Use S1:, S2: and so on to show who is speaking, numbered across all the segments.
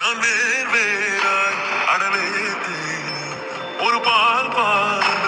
S1: நான் வேர் வேறாய் அடலே தேனே. ஒரு பால் பால்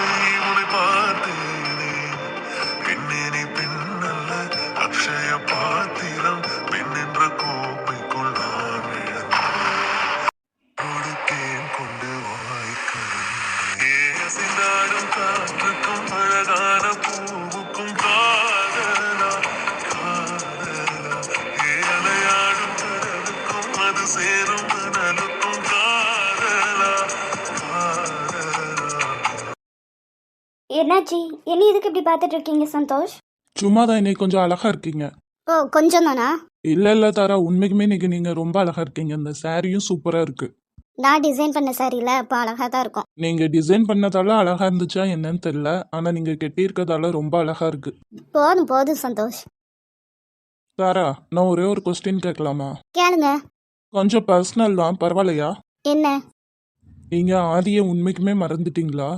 S2: என்னாச்சு? என்ன எதுக்கு இப்படி பார்த்துட்டு இருக்கீங்க சந்தோஷ்?
S3: சும்மா தான் இன்னைக்கு கொஞ்சம் அழகா இருக்கீங்க.
S2: ஓ கொஞ்சம் தானா
S3: இல்ல இல்ல தாரா. உண்மைக்குமே இன்னைக்கு நீங்க ரொம்ப அழகா இருக்கீங்க. இந்த சாரியும் சூப்பரா இருக்கு.
S2: நான் டிசைன் பண்ண சாரியில் அப்போ அழகாக தான் இருக்கும்.
S3: நீங்க டிசைன் பண்ணதால அழகா இருந்துச்சா என்னன்னு தெரியல. ஆனா நீங்க கெட்டியிருக்கதால ரொம்ப அழகா இருக்கு.
S2: போதும் போதும் சந்தோஷ்.
S3: தாரா நான் ஒரே ஒரு கொஸ்டின் கேட்கலாமா?
S2: கேளுங்க.
S3: கொஞ்சம் பர்சனல் தான் பரவாயில்லையா?
S2: என்ன?
S3: நீங்க ஆதியை உண்மைக்குமே மறந்துட்டீங்களா?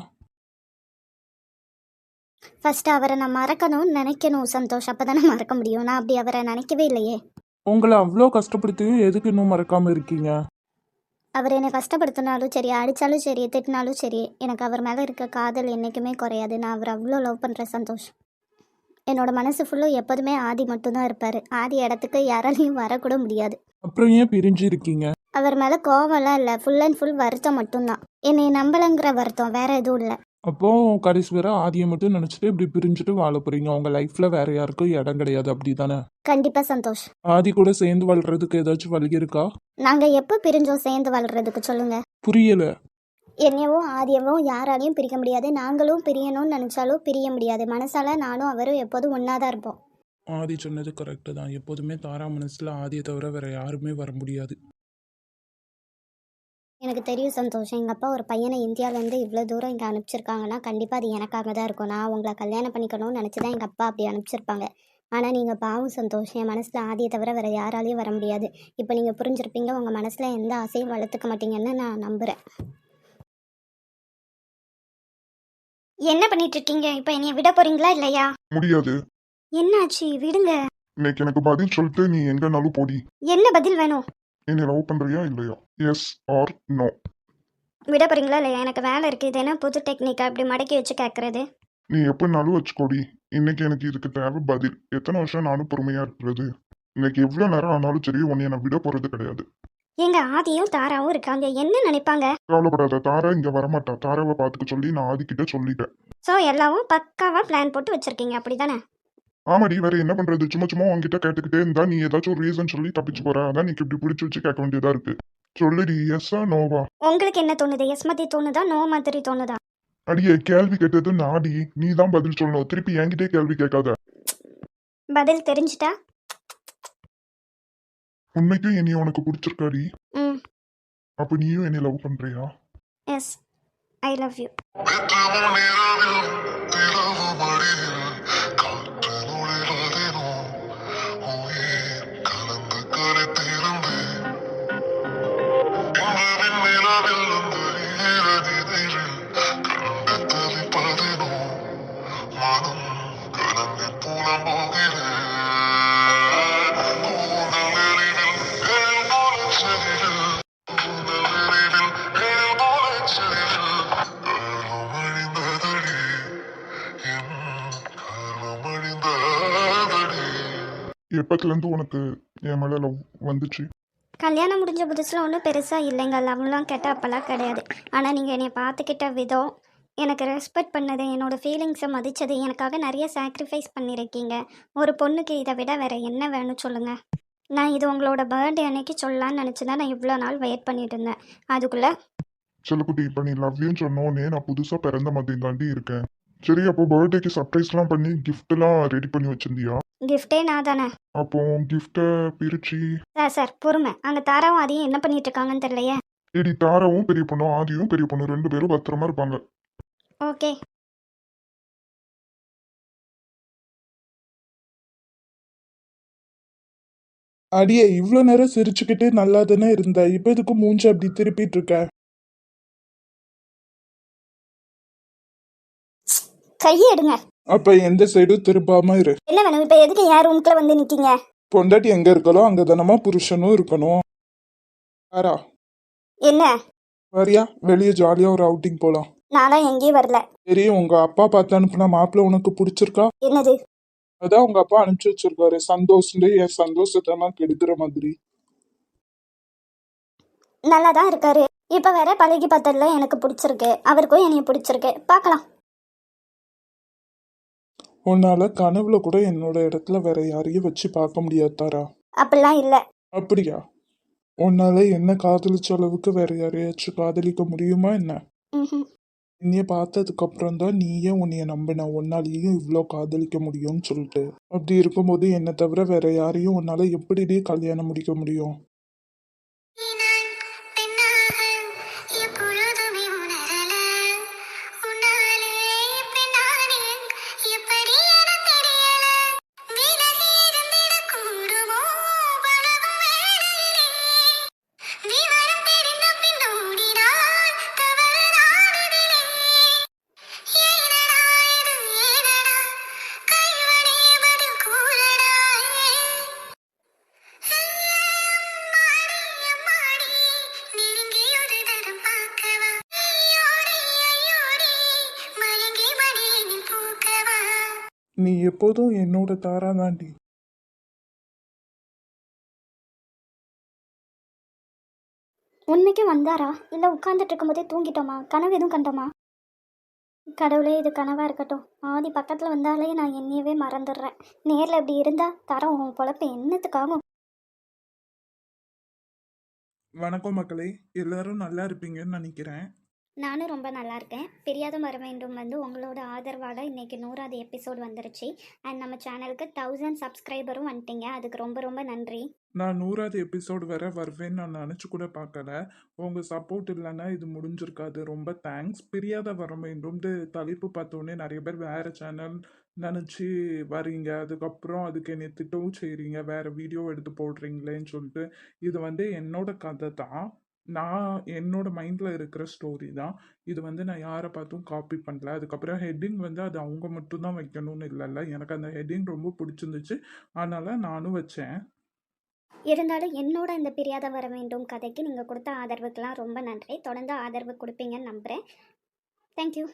S2: ஃபர்ஸ்ட் அவரை நான் மறக்கணும்னு நினைக்கணும் சந்தோஷ். அப்போ தானே மறக்க முடியும். நான் அப்படி அவரை நினைக்கவே இல்லையே.
S3: உங்களை அவ்வளோ கஷ்டப்படுத்தியும் எதுக்கு இன்னும் மறக்காம இருக்கீங்க?
S2: அவர் என்னை கஷ்டப்படுத்தினாலும் சரி அடித்தாலும் சரி திட்டினாலும் சரி எனக்கு அவர் மேலே இருக்க காதல் என்றைக்குமே குறையாது. நான் அவர் அவ்வளோ லவ் பண்ணுறேன் சந்தோஷ். என்னோட மனசு ஃபுல்லும் எப்போதுமே ஆதி மட்டும்தான் இருப்பார். ஆதி இடத்துக்கு யாராலையும் வரக்கூட முடியாது.
S3: அப்புறம் ஏன் பிரிஞ்சு இருக்கீங்க?
S2: அவர் மேலே கோவம்லாம் இல்லை. ஃபுல் அண்ட் ஃபுல் வருத்தம் மட்டும்தான். என்னை நம்பலைங்கிற வருத்தம். வேற எதுவும் இல்லை.
S3: அப்போ கடைசி வரை ஆதியை மட்டும் நினைச்சிட்டு இப்படி பிரிஞ்சுட்டு வாழ போறீங்க. உங்க லைஃப்ல வேற யாருக்கும் இடம் கிடையாது. அப்படிதானே?
S2: கண்டிப்பாக சந்தோஷ்.
S3: ஆதி கூட சேர்ந்து வாழ்றதுக்கு ஏதாச்சும் வழி இருக்கா?
S2: நாங்கள் எப்போ பிரிஞ்சோம் சேர்ந்து வாழ்றதுக்கு சொல்லுங்க.
S3: புரியல.
S2: என்னையவும் ஆதியவும் யாராலையும் பிரிக்க முடியாது. நாங்களும் பிரியணும்னு நினச்சாலும் பிரிய முடியாது. மனசால நானும் அவரும் எப்போதும் ஒன்றா தான் இருப்போம்.
S3: ஆதி சொன்னது கரெக்டு தான். எப்போதுமே தாரா மனசுல ஆதியை தவிர வேற யாருமே வர முடியாது.
S2: எனக்கு தெரியும் சந்தோஷம். எங்கள் அப்பா ஒரு பையனை இந்தியாவிலேருந்து இவ்வளோ தூரம் இங்கே அனுப்பிச்சிருக்காங்கன்னா கண்டிப்பாக அது எனக்காக தான் இருக்கும். நான் உங்களை கல்யாணம் பண்ணிக்கணும்னு நினச்சி தான் எங்கள் அப்பா அப்படி அனுப்பிச்சிருப்பாங்க. ஆனால் நீங்கள் பாவம் சந்தோஷம். என் மனசில் ஆதியை தவிர வேறு யாராலையும் வர முடியாது. இப்போ நீங்கள் புரிஞ்சிருப்பீங்க உங்கள் மனசில் எந்த ஆசையும் வளர்த்துக்க மாட்டீங்கன்னு நான் நம்புகிறேன் என்ன பண்ணிட்டு இருக்கீங்க இப்போ என்னைய விட போறீங்களா இல்லையா?
S4: முடியாது.
S2: என்னாச்சு? விடுங்க.
S4: இன்னைக்கு எனக்கு பதில் சொல்லிட்டு நீ எங்கனாலும் போடி.
S2: என்ன பதில் வேணும்?
S4: என்னை லவ் பண்றியா இல்லையா? எஸ் ஆர் நோ
S2: விட போறீங்களா இல்லையா? எனக்கு வேலை இருக்குது இது என்ன புது டெக்னிக்கா இப்படி மடக்கி வச்சு கேட்குறது
S4: நீ எப்பனாலும் வச்சுக்கோடி. இன்னைக்கு எனக்கு இதுக்கு தேவை பதில். எத்தனை வருஷம் நானும் பொறுமையா இருக்கிறது? இன்னைக்கு எவ்வளவு நேரம் ஆனாலும் சரி உன்னை நான் விட போறது கிடையாது.
S2: எங்க ஆதியும் தாராவும் இருக்காங்க. என்ன நினைப்பாங்க?
S4: கவலைப்படாத. தாரா இங்க வரமாட்டா. தாராவை பார்த்துக்க சொல்லி நான் ஆதிக்கிட்ட சொல்லிட்டேன்.
S2: ஸோ எல்லாவும் பக்காவாக பிளான் போட்டு வச்சிருக்கீங்க. அப்படிதானே?
S4: ஆமாடி வேற என்ன பண்றது? சும்மா சும்மா உன்கிட்ட கேட்டுக்கிட்டே இருந்தா நீ ஏதாச்சும் ஒரு ரீசன் சொல்லி தப்பிச்சு போற. அதான் நீ இப்படி பிடிச்சி வச்சு கேட்க வேண்டியதா இருக்கு. சொல்லுடி எஸ்ஸா நோவா
S2: உங்களுக்கு என்ன தோணுது? எஸ் மாதிரி தோணுதா? நோ மாதிரி தோணுதா?
S4: அடியே கேள்வி கேட்டது நாடி. நீ தான் பதில் சொல்லணும். திருப்பி என்கிட்டே கேள்வி கேட்காத.
S2: பதில் தெரிஞ்சிட்டா?
S4: உண்மைக்கும் என்னைய உனக்கு பிடிச்சிருக்காடி.
S2: ம்.
S4: அப்ப நீயும் என்னை லவ் பண்றியா?
S2: எஸ் ஐ லவ் யூ
S4: எப்பத்துல இருந்து உனக்கு என் மேல லவ் வந்துச்சு?
S2: கல்யாணம் முடிஞ்ச புதுசில் ஒன்றும் பெருசாக இல்லைங்க. லவ்லாம் கேட்டால் அப்போல்லாம் கிடையாது. ஆனால் நீங்கள் என்னை பார்த்துக்கிட்ட விதம் எனக்கு ரெஸ்பெக்ட் பண்ணது என்னோடய ஃபீலிங்ஸை மதித்தது எனக்காக நிறைய சாக்ரிஃபைஸ் பண்ணியிருக்கீங்க ஒரு பொண்ணுக்கு இதை விட வேறு என்ன வேணும் சொல்லுங்கள் நான் இது உங்களோட பர்த்டே அன்னைக்கு சொல்லலாம்னு நினச்சி தான் நான் இவ்வளோ நாள் வெயிட் பண்ணிட்டு இருந்தேன். அதுக்குள்ளே
S4: செல்லக்குட்டி இப்ப நீ லவ்யூன்னு சொன்னோன்னே நான் புதுசா பிறந்த மாதிரி தாண்டி இருக்கேன். சரி அப்போ பர்த்டேக்கு சர்ப்ரைஸ்லாம் பண்ணி எல்லாம் ரெடி பண்ணி வச்சிருந்தியா?
S2: கிஃப்டே நான் தானே
S4: அப்போ கிஃப்டை பிரிச்சு.
S2: சார் சார் பொறுமை. அங்கே தாராவும் அதையும் என்ன பண்ணிட்டு இருக்காங்கன்னு தெரியலையே.
S4: ஏடி தாராவும் பெரிய பொண்ணு ஆதியும் பெரிய பொண்ணு ரெண்டு பேரும் பத்திரமா இருப்பாங்க.
S2: ஓகே.
S3: அடியே இவ்வளோ நேரம் சிரிச்சுக்கிட்டு நல்லா தானே இருந்த? இப்போ இதுக்கு மூஞ்சி அப்படி திருப்பிட்டு இருக்க?
S2: கையை எடுங்க
S3: அப்ப எந்த சைடும் திருப்பாம இரு.
S2: என்ன வேணும்? இப்போ எதுக்கு யார் ரூம்குள்ளே வந்து நிற்கீங்க
S3: பொண்டாட்டி எங்க இருக்காலோ அங்க தானமா புருஷனும் இருக்கணும். தாரா
S2: என்ன?
S3: வரியா? வெளியே ஜாலியாக ஒரு அவுட்டிங் போகலாம்
S2: நான்லாம் எங்கேயும் வரல.
S3: சரி உங்க அப்பா பார்த்து அனுப்புன மாப்பிள்ள உனக்கு பிடிச்சிருக்கா?
S2: என்னது?
S3: அதான் உங்க அப்பா அனுப்பிச்சு வச்சிருக்காரு. சந்தோஷம் என் சந்தோஷத்தெல்லாம் கெடுக்கிற மாதிரி.
S2: நல்லா தான் இருக்காரு. இப்போ வேற பழகி பார்த்ததுல எனக்கு பிடிச்சிருக்கு. அவருக்கும் என்னைய பிடிச்சிருக்கு. பார்க்கலாம்.
S3: உன்னால கனவுல கூட என்னோட இடத்துல வேற யாரையும் வச்சு பார்க்க முடியாது தாரா
S2: அப்படிலாம் இல்லை.
S3: அப்படியா? உன்னால என்ன காதலிச்ச அளவுக்கு வேற யாரையாச்சும் காதலிக்க முடியுமா என்ன?
S2: ம்
S3: என்னைய பார்த்ததுக்கு அப்புறம் தான் நீயே உன்னைய நம்பின உன்னாலேயும் இவ்வளோ காதலிக்க முடியும்னு சொல்லிட்டு. அப்படி இருக்கும்போது என்னை தவிர வேற யாரையும் உன்னால எப்படிடி கல்யாணம் முடிக்க முடியும்? நீ எப்போதும் என்னோட தாரா தாண்டி
S2: உண்மைக்கும் வந்தாரா? இல்லை உட்காந்துட்டு இருக்கும்போதே தூங்கிட்டோமா? கனவு எதுவும் கண்டோமா? கடவுளே இது கனவாக இருக்கட்டும். ஆதி பக்கத்தில் வந்தாலே நான் என்னையவே மறந்துடுறேன். நேரில் இப்படி இருந்தால் தரம் உன் பொழப்பு என்னத்துக்காகும்?
S3: வணக்கம் மக்களே. எல்லாரும் நல்லா இருப்பீங்கன்னு நினைக்கிறேன்.
S2: நானும் ரொம்ப நல்லா இருக்கேன். பெரியாத வர வேண்டும் வந்து உங்களோட ஆதரவால் இன்றைக்கி நூறாவது எபிசோட் வந்துருச்சு. அண்ட் நம்ம சேனலுக்கு தௌசண்ட் சப்ஸ்கிரைபரும் வந்துட்டீங்க. அதுக்கு ரொம்ப ரொம்ப நன்றி.
S3: நான் நூறாவது எபிசோடு வர வருவேன்னு நான் நினச்சி கூட பார்க்கல. உங்கள் சப்போர்ட் இல்லைன்னா இது முடிஞ்சிருக்காது. ரொம்ப தேங்க்ஸ் பிரியாத வர வேண்டும்னு தலைப்பு பார்த்தோன்னே நிறைய பேர் வேறு சேனல் நினச்சி வரீங்க. அதுக்கப்புறம் அதுக்கு என்னை திட்டவும் செய்கிறீங்க வேறு வீடியோ எடுத்து போடுறீங்களேன்னு சொல்லிட்டு. இது வந்து என்னோட கதை தான். நான் என்னோட மைண்டில் இருக்கிற ஸ்டோரி தான். இது வந்து நான் யாரை பார்த்தும் காப்பி பண்ணல. அதுக்கப்புறம் ஹெட்டிங் வந்து அது அவங்க மட்டும்தான் வைக்கணும்னு இல்லைல்ல எனக்கு அந்த ஹெட்டிங் ரொம்ப பிடிச்சிருந்துச்சு. அதனால் நானும் வச்சேன்.
S2: இருந்தாலும் என்னோட இந்த பிரியாத வர வேண்டும் கதைக்கு நீங்கள் கொடுத்த ஆதரவுக்கெலாம் ரொம்ப நன்றி. தொடர்ந்து ஆதரவு கொடுப்பீங்கன்னு நம்புகிறேன் தேங்க்யூ